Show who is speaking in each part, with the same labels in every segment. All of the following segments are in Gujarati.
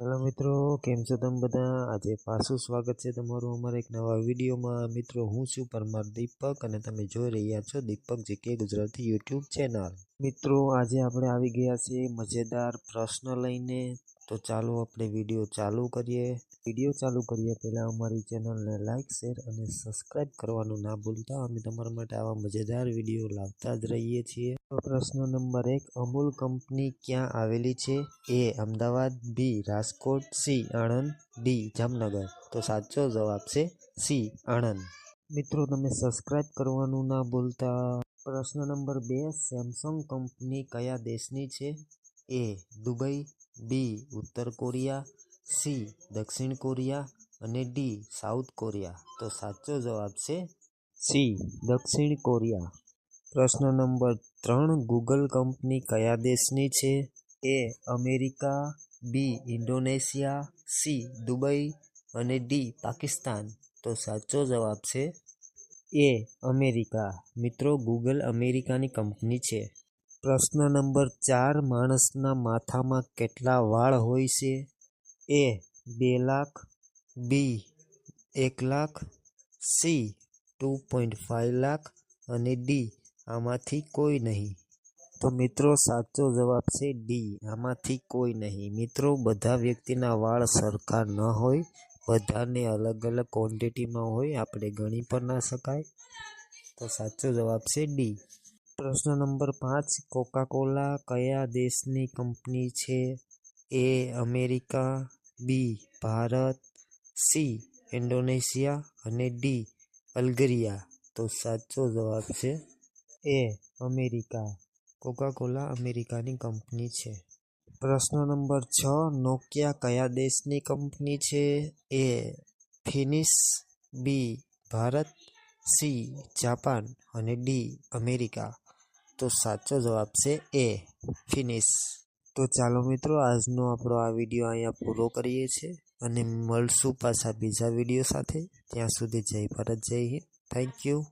Speaker 1: હેલો મિત્રો, કેમ છો તમે બધા? આજે પાછું સ્વાગત છે તમારું અમારા એક નવા વિડીયોમાં. મિત્રો, હું છું પરમાર દીપક અને તમે જોઈ રહ્યા છો Deepak GK Gujarati YouTube channel. મિત્રો, આજે આપણે આવી ગયા છીએ મજેદાર પ્રશ્ન લઈને. તો ચાલો આપણે વીડિયો ચાલુ કરીએ. વીડિયો ચાલુ કરીએ પહેલાં અમારી ચેનલને લાઇક શેર અને સબસ્ક્રાઈબ કરવાનું ના ભૂલતા. અમે તમારા માટે આવા મજેદાર વીડિયો લાવતા જ રહીએ છીએ. તો પ્રશ્ન નંબર એક, અમૂલ કંપની ક્યાં આવેલી છે? A, Ahmedabad, B, Rajkot, C, Anand, D, Jamnagar. તો સાચો જવાબ છે સી, આણંદ. મિત્રો, તમે સબસ્ક્રાઈબ કરવાનું ના ભૂલતા. પ્રશ્ન નંબર બે સેમસંગ કંપની કયા દેશની છે? એ દુબઈ, બી ઉત્તર કોરિયા, સી દક્ષિણ કોરિયા અને ડી સાઉથ કોરિયા. તો સાચો જવાબ છે સી દક્ષિણ કોરિયા. પ્રશ્ન નંબર ત્રણ, ગૂગલ કંપની કયા દેશની છે? A America, B Indonesia, C Dubai અને ડી પાકિસ્તાન. તો સાચો જવાબ છે એ અમેરિકા. મિત્રો, ગૂગલ અમેરિકાની કંપની છે. પ્રશ્ન નંબર ચાર, માણસના માથામાં કેટલા વાળ હોય છે? એ બે લાખ, બી એક lakh, C two point five lakh અને ડી આમાંથી કોઈ નહીં. તો મિત્રો, સાચો જવાબ છે ડી આમાંથી કોઈ નહીં. મિત્રો, બધા વ્યક્તિના વાળ સરખા ન હોય, બધાને અલગ અલગ ક્વોન્ટિટીમાં હોય, આપણે ગણી પણ ના શકાય. તો સાચો જવાબ છે ડી. પ્રશ્ન નંબર પાંચ કોકાકોલા કયા દેશની કંપની છે? A America B Bharat C Indonesia અને ડી અલ્ગેરિયા. તો સાચો જવાબ છે એ અમેરિકા. કોકાકોલા અમેરિકાની કંપની છે. પ્રશ્ન નંબર છ નોકિયા કયા દેશની કંપની છે? A Finnish B Bharat C Japan અને ડી અમેરિકા. તો સાચો જવાબ છે એ. ફિનિશ તો ચાલો મિત્રો, આજનો આપણો આ વીડિયો અહીંયા પૂરો કરીએ છીએ અને મળશું પાછા બીજા વીડિયો સાથે. ત્યાં સુધી જય ભારત, જય હિન્દ. થેન્ક યુ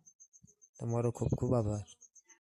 Speaker 1: તમારો ખૂબ ખૂબ આભાર.